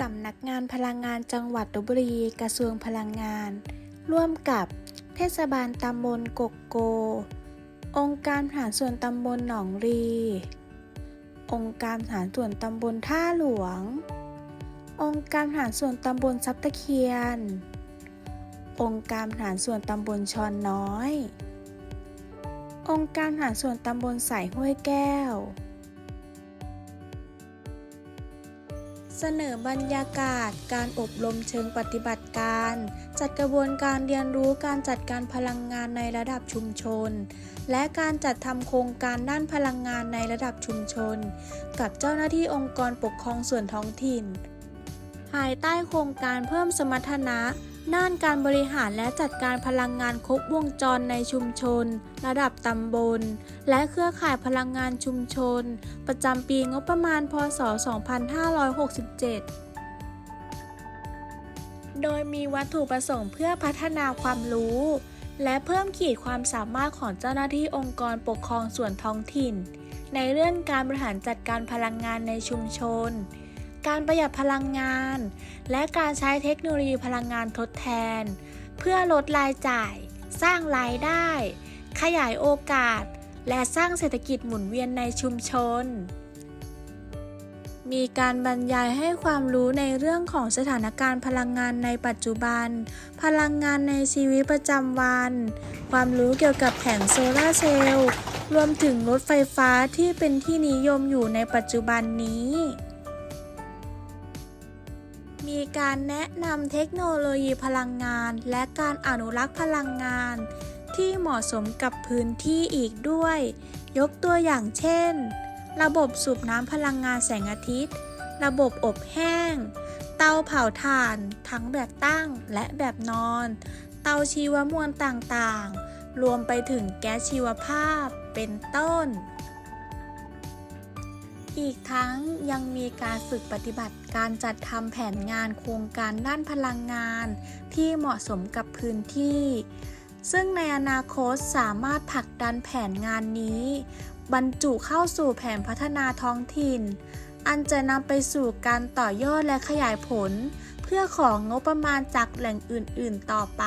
สำนักงานพลังงานจังหวัดลบบุรี กระทรวงพลังงาน ร่วมกับเทศบาลตำบลกกโก องค์การบริหารส่วนตำบลหนองรี องค์การบริหารส่วนตำบลท่าหลวง องค์การบริหารส่วนตำบลซับตะเคียน องค์การบริหารส่วนตำบลชอนน้อย องค์การบริหารส่วนตำบลสายห้วยแก้ว เสนอบรรยากาศ การอบรมเชิงปฏิบัติการ จัดกระบวนการเรียนรู้การจัดการพลังงานในระดับชุมชน และการจัดทำโครงการด้านพลังงานในระดับชุมชน กับเจ้าหน้าที่องค์กรปกครองส่วนท้องถิ่น ภายใต้โครงการเพิ่มสมรรถนะ ด้านการบริหารและจัดการพลังงานครบวงจรในชุมชน ระดับตำบล และเครือข่ายพลังงานชุมชน ประจำปีงบประมาณ พศ 2567โดยมีวัตถุประสงค์เพื่อพัฒนาความรู้ และเพิ่มขีดความสามารถของเจ้าหน้าที่องค์กรปกครองส่วนท้องถิ่น ในเรื่องการบริหารจัดการพลังงานในชุมชน การประหยัดพลังงาน และการใช้เทคโนโลยีพลังงานทดแทน เพื่อลดรายจ่าย สร้างรายได้ ขยายโอกาส และสร้างเศรษฐกิจหมุนเวียนในชุมชน มีการบรรยายให้ความรู้ในเรื่องของสถานการณ์พลังงานในปัจจุบัน พลังงานในชีวิตประจำวัน ความรู้เกี่ยวกับแผงโซลาร์เซลล์รวมถึงรถไฟฟ้าที่เป็นที่นิยมอยู่ในปัจจุบันนี้ มีการแนะนำเทคโนโลยีพลังงาน และการอนุรักษ์พลังงาน ที่เหมาะสมกับพื้นที่อีกด้วย ยกตัวอย่างเช่น ระบบสูบน้ำพลังงานแสงอาทิตย์ ระบบอบแห้ง เตาเผาถ่าน ทั้งแบบตั้งและแบบนอน เตาชีวมวลต่างๆ รวมไปถึงแก๊สชีวภาพเป็นต้น อีกทั้งยังมีการฝึกปฏิบัติการจัดทำแผนงานโครงการด้านพลังงาน ที่เหมาะสมกับพื้นที่ ซึ่งในอนาคตสามารถผลักดันแผนงานนี้ บรรจุเข้าสู่แผนพัฒนาท้องถิ่น อันจะนำไปสู่การต่อยอดและขยายผล เพื่อของงบประมาณจากแหล่งอื่น ๆ ต่อไป